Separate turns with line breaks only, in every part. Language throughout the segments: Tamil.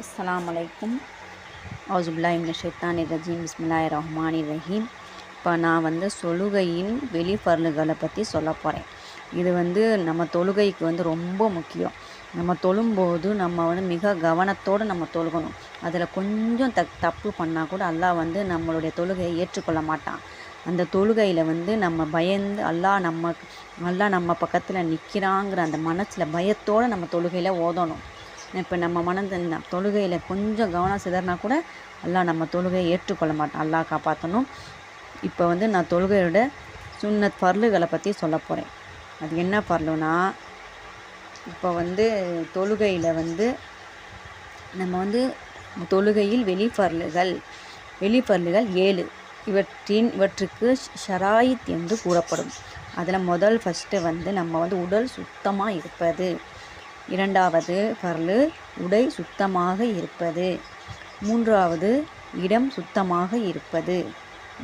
அஸ்ஸலாமு அலைக்கும். அவுசுபில்லாஹிமின் ஷைத்தானி ரஜீம். பிஸ்மில்லாஹி ரஹ்மானி ரஹீம். இப்போ நான் வந்து தொழுகையின் வெளிப்பருள்களை பற்றி சொல்ல போகிறேன் இது வந்து நம்ம தொழுகைக்கு வந்து ரொம்ப முக்கியம். நம்ம தொழும்போது நம்ம வந்து மிக கவனத்தோடு நம்ம தொழுகணும். அதில் கொஞ்சம் த தப்பு பண்ணால் கூட அல்லாஹ் வந்து நம்மளுடைய தொழுகையை ஏற்றுக்கொள்ள மாட்டான். அந்த தொழுகையில் வந்து நம்ம பயந்து அல்லாஹ் நம்ம நல்லா நம்ம பக்கத்தில் நிற்கிறாங்கிற அந்த மனசில் பயத்தோடு நம்ம தொழுகையில் ஓதணும். இப்போ நம்ம மனது தொழுகையில் கொஞ்சம் கவனம் சிதறினா கூட எல்லாம் நம்ம தொழுகையை ஏற்றுக்கொள்ள மாட்டான். அல்லா காப்பாற்றணும் இப்போ வந்து நான் தொழுகையோட சுண்ணத் பர்லுகளை பற்றி சொல்ல போகிறேன் அது என்ன பர்லுனா இப்போ வந்து தொழுகையில் வந்து நம்ம வந்து தொழுகையில் வெளிப்பர்லுகள் வெளிப்பர்லுகள் ஏழு. இவற்றின் இவற்றுக்கு ஷராயித் என்று கூறப்படும். அதில் முதல் ஃபஸ்ட்டு வந்து நம்ம வந்து உடல் சுத்தமாக இருப்பது. இரண்டாவது பர்லு உடை சுத்தமாக இருப்பது. மூன்றாவது இடம் சுத்தமாக இருப்பது.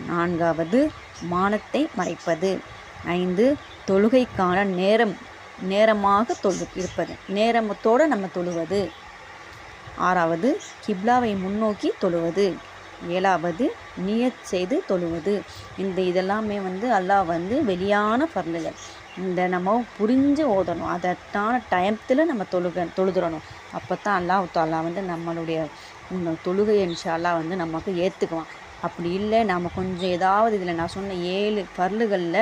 நான்காவது மானத்தை மறைப்பது. ஐந்து தொழுகைக்கான நேரம் நேரமாக தொழு இருப்பது. நேரத்தோடு நம்ம தொழுவது. ஆறாவது கிப்லாவை முன்னோக்கி தொழுவது. ஏழாவது நியத் செய்து தொழுவது. இந்த இதெல்லாமே வந்து அல்லாஹ் வந்து வெளியான பர்லுகள் இந்த நம்ம புரிஞ்சு ஓதணும். அதற்கான டயத்தில் நம்ம தொழுக தொழுதுறணும். அப்போ தான் அல்லாஹ் தாலா வந்து நம்மளுடைய தொழுகை இன்ஷால்லா வந்து நமக்கு ஏற்றுக்குவான் அப்படி இல்லை நம்ம கொஞ்சம் ஏதாவது இதில் நான் சொன்ன ஏழு பர்லுகளில்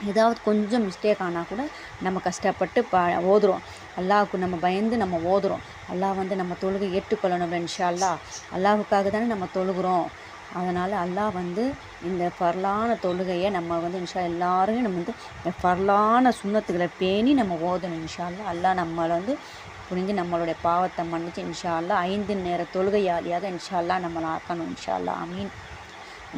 ஏதாவது கொஞ்சம் மிஸ்டேக் ஆனால் கூட நம்ம கஷ்டப்பட்டு ப ஓதுறோம். அல்லாவுக்கு நம்ம பயந்து நம்ம ஓதுறோம். அல்லாஹ் வந்து நம்ம தொழுகை ஏற்றுக்கொள்ளணும் இன்ஷா அல்லா அல்லாவுக்காக தானே நம்ம தொழுகிறோம். அதனால் அல்லாஹ் வந்து இந்த ஃபர்லான தொழுகையை நம்ம வந்து இன்ஷா எல்லாரையும் நம்ம வந்து இந்த ஃபர்லான சுண்ணத்துக்களை பேணி நம்ம ஓதணும் இன்ஷா அல்லா அல்லாஹ் நம்மளை வந்து புரிஞ்சு நம்மளுடைய பாவத்தை மன்னிச்சு இன்ஷா அல்லா ஐந்து நேர தொழுகையாளியாக இன்ஷா அல்லா நம்மளை ஆக்கணும் இன்ஷா அல்லா அமீன்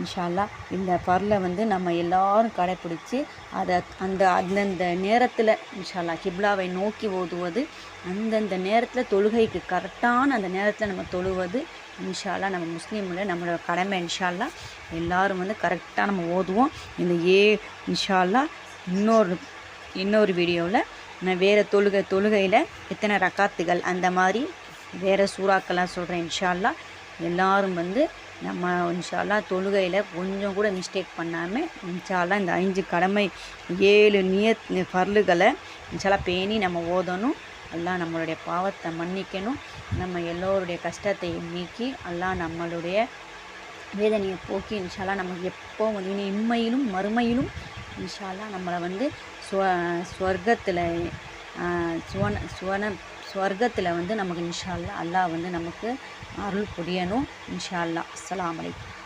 இன்ஷால்லா இந்த பர்லை வந்து நம்ம எல்லாரும் கடைப்பிடிச்சி அதை அந்த அந்தந்த நேரத்தில் இன்ஷால்லா கிப்லாவை நோக்கி ஓதுவது அந்தந்த நேரத்தில் தொழுகைக்கு கரெக்டான அந்த நேரத்தில் நம்ம தொழுவது இன்ஷால்லா நம்ம முஸ்லீமில் நம்மளோட கடமை இன்ஷால்லா. எல்லோரும் வந்து கரெக்டாக நம்ம ஓதுவோம். இந்த ஏ இன்ஷால்லா இன்னொரு இன்னொரு வீடியோவில் நான் வேறு தொழுகை தொழுகையில் எத்தனை ரக்காத்துகள் அந்த மாதிரி வேறு சூறாக்கெல்லாம் சொல்கிறேன் இன்ஷால்லா. எல்லோரும் வந்து நம்ம இன்ஷால்லா தொழுகையில் கொஞ்சம் கூட மிஸ்டேக் பண்ணாமல் இன்ஷால்லா இந்த அஞ்சு கடமை ஏழு நியத் பர்லுகளை இன்ஷால்லா பேணி நம்ம ஓதணும். எல்லாம் நம்மளுடைய பாவத்தை மன்னிக்கணும். நம்ம எல்லோருடைய கஷ்டத்தை நீக்கி எல்லாம் நம்மளுடைய வேதனையை போக்கி இன்ஷால்லா நமக்கு எப்போ வந்து இனி இம்மையிலும் மறுமையிலும் இன்ஷால்லா நம்மளை வந்து ஸ்வ ஸ்வர்க்கத்தில் சுவன சுவன ஸ்வர்க்கத்தில் வந்து நமக்கு இன்ஷா அல்லா அல்லாஹ் வந்து நமக்கு அருள் புரியணும். இன்ஷா அல்லா அஸ்லாம் வலைக்கம்